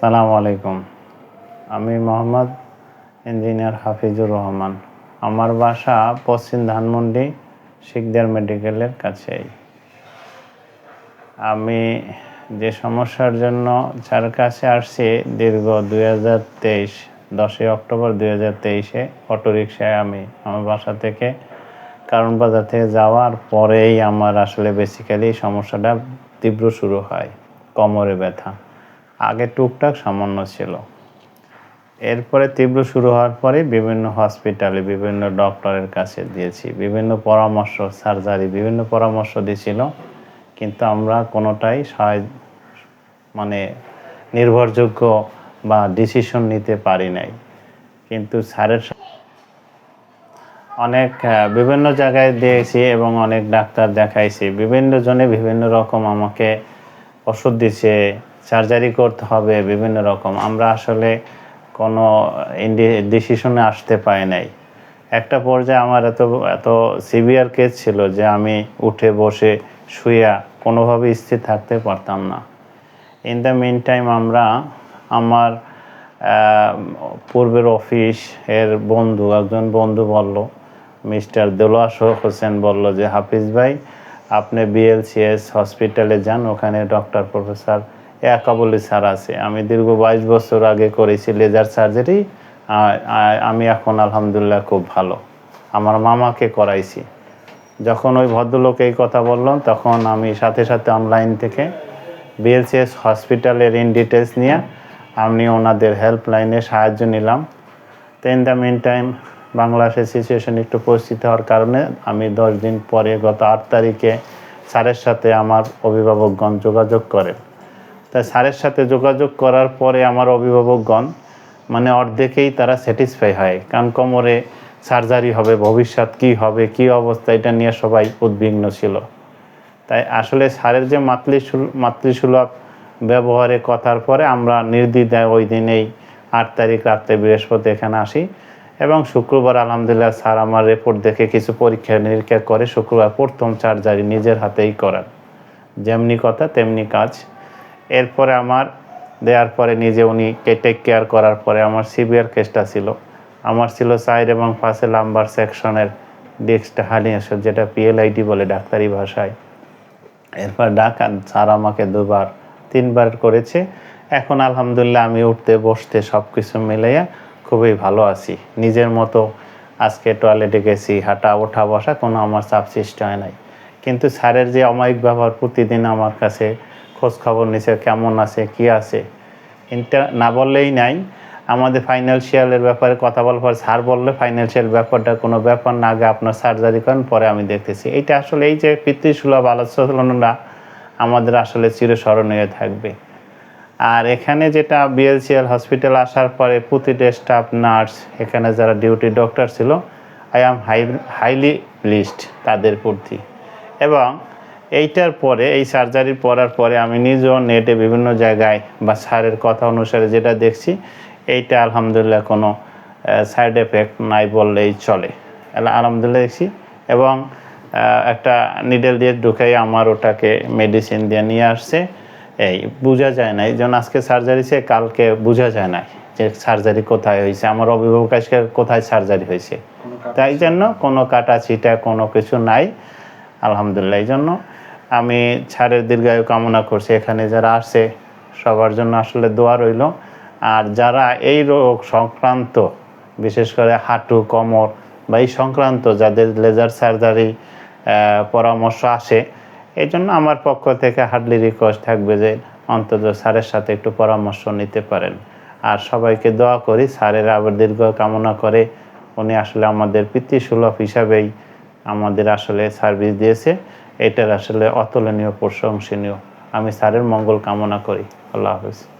সালাম আলাইকুম। আমি মোহাম্মদ ইঞ্জিনিয়ার হাফিজুর রহমান। আমার বাসা পশ্চিম ধানমন্ডি, শিকদার মেডিকেলের কাছেই। আমি যে সমস্যার জন্য যার কাছে আসছি, দীর্ঘ দুই হাজার তেইশ, দশই অক্টোবর দুই হাজার তেইশে অটোরিকশায় আমি আমার বাসা থেকে কারণ বাজার থেকে যাওয়ার পরেই আমার আসলে বেসিক্যালি সমস্যাটা তীব্র শুরু হয়, কোমরে ব্যথা। আগে টুকটাক সামান্য ছিল। এরপরে তীব্র শুরু হওয়ার পরে বিভিন্ন হসপিটালে, বিভিন্ন ডক্টরের কাছে দিয়েছি। বিভিন্ন পরামর্শ, সার্জারি, বিভিন্ন পরামর্শ দিয়েছিল। কিন্তু আমরা কোনোটাই সহায় মানে নির্ভরযোগ্য বা ডিসিশন নিতে পারি নাই। কিন্তু স্যারের অনেক বিভিন্ন জায়গায় দিয়েছি এবং অনেক ডাক্তার দেখাইছি। বিভিন্ন জনে বিভিন্ন রকম আমাকে ওষুধ দিছে সার্জারি করতে হবে, বিভিন্ন রকম। আমরা আসলে কোনো ডিসিশনে আসতে পাই নাই। একটা পর্যায়ে আমার এত এত সিভিয়ার কেস ছিল যে আমি উঠে বসে শুয়া কোনোভাবে স্থির থাকতে পারতাম না। ইন দ্য মিন টাইম আমরা আমার পূর্বের অফিস এর বন্ধু, একজন বন্ধু বলল, মিস্টার দেলোয়া হোসেন বলল যে, হাফিজ ভাই, আপনি বিএলসিএস হসপিটালে যান, ওখানে ডক্টর প্রফেসর একাবলি স্যার আছে। আমি দীর্ঘ বাইশ বছর আগে করেছি লেজার সার্জারি আমি এখন আলহামদুলিল্লাহ খুব ভালো। আমার মামাকে করাইছি। যখন ওই ভদ্রলোক এই কথা বললেন তখন আমি সাথে সাথে অনলাইন থেকে বিএলসিএস হসপিটালের ইন ডিটেলস নিয়ে আমি ওনাদের হেল্পলাইনে সাহায্য নিলাম। তো ইন দ্য মিন টাইম বাংলাদেশের সিচুয়েশন একটু পরিস্থিতি হওয়ার কারণে আমি দশ দিন পরে গত আট তারিখে স্যারের সাথে আমার অভিভাবকগণ যোগাযোগ করে। তা স্যারের সাথে যোগাযোগ করার পরে আমার অভিভাবকগণ মানে অর্ধেকেই তারা স্যাটিসফাই হয়। কারণ কোমরে সার্জারি হবে, ভবিষ্যৎ কি হবে, কি অবস্থা, এটা নিয়ে সবাই উদ্বিগ্ন ছিল। তাই আসলে স্যারের যে মাতৃসুল, মাতৃসুলভ ব্যবহারে কথার পরে আমরা নির্দ্বিধায় ওই দিনেই আট তারিখ রাত্রে বৃহস্পতি এখানে আসি এবং শুক্রবার আলহামদুলিল্লাহ স্যার আমার রিপোর্ট দেখে কিছু পরীক্ষা নিরীক্ষা করে শুক্রবার প্রথম সার্জারি নিজের হাতেই করার যেমনি কথা, তেমনি কাজ। এরপরে আমার, দেওয়ার পরে নিজে উনি টেক কেয়ার করার পরে আমার সিভিয়ার কেসটা ছিল। আমার ছিল সাইড এবং পাশে লাম্বার সেকশনের ডিস্কটা হারিয়েছে যেটা পিএলআইডি বলে ডাক্তারি ভাষায়। এরপর ডাকা স্যার আমাকে দুবার, তিনবার করেছে। এখন আলহামদুলিল্লাহ আমি উঠতে, বসতে সব কিছু মিলাইয়া খুবই ভালো আছি। নিজের মতো আজকে টয়লেটে গেছি, হাঁটা, ওঠা, বসা, কোনো আমার চাপ সৃষ্টি হয় নাই। কিন্তু স্যারের যে অমায়িক ব্যবহার প্রতিদিন আমার কাছে খোঁজ খবর নিছে, কেমন আছে, কি আছে? এটা না বললেই নাই। আমাদের ফাইন্যান্সিয়ালের ব্যাপারে কথা বলার পর স্যার বললে ফাইন্যান্সিয়াল ব্যাপারটা কোনো ব্যাপার না, আগে আপনার সার্জারি করেন, পরে আমি দেখতেছি। এইটা আসলে এই যে পিতৃসুলভ আলোচনা আমাদের আসলে চিরস্মরণীয় থাকবে। আর এখানে যেটা বিএলসিএল হসপিটাল আসার পরে প্রতিটা স্টাফ নার্স এখানে যারা ডিউটি ডক্টর ছিল I am hi highly list তাদের প্রতি। এবং এইটার পরে এই সার্জারি পরার পরে আমি নিজেও নেটে বিভিন্ন জায়গায় বা স্যারের কথা অনুসারে যেটা দেখছি এইটা আলহামদুলিল্লাহ কোনো সাইড এফেক্ট নাই বললেই চলে। আলহামদুলিল্লাহ দেখছি। এবং একটা নিডেল দিয়ে ঢুকাই আমার ওটাকে মেডিসিন দিয়ে নিয়ে আসছে। এই বোঝা যায় না। এই জন্য আজকে সার্জারি সে কালকে বোঝা যায় না যে সার্জারি কোথায় হয়েছে। আমার অভিভাবক আজকে কোথায় সার্জারি হয়েছে। তাই জন্য কোনো কাটা ছিটা কোনো কিছু নাই। আলহামদুলিল্লাহ এই জন্য আমি ছাড়ের দীর্ঘায়ু কামনা করছি। এখানে যারা আসে সবার জন্য আসলে দোয়া রইল। আর যারা এই রোগ সংক্রান্ত, বিশেষ করে হাঁটু, কোমর বা এই সংক্রান্ত যাদের লেজার সার্জারি পরামর্শ আসে এই জন্য আমার পক্ষ থেকে হার্ডলি রিকোয়েস্ট থাকবে যে অন্তত স্যারের সাথে একটু পরামর্শ নিতে পারেন। আর সবাইকে দোয়া করি, স্যারের আবার দীর্ঘ কামনা করে উনি আসলে আমাদের পিতৃসুলভ হিসাবেই আমাদের আসলে সার্ভিস দিয়েছে। এটার আসলে অতুলনীয় প্রশংসনীয়। আমি স্যারের মঙ্গল কামনা করি। আল্লাহ হাফিজ।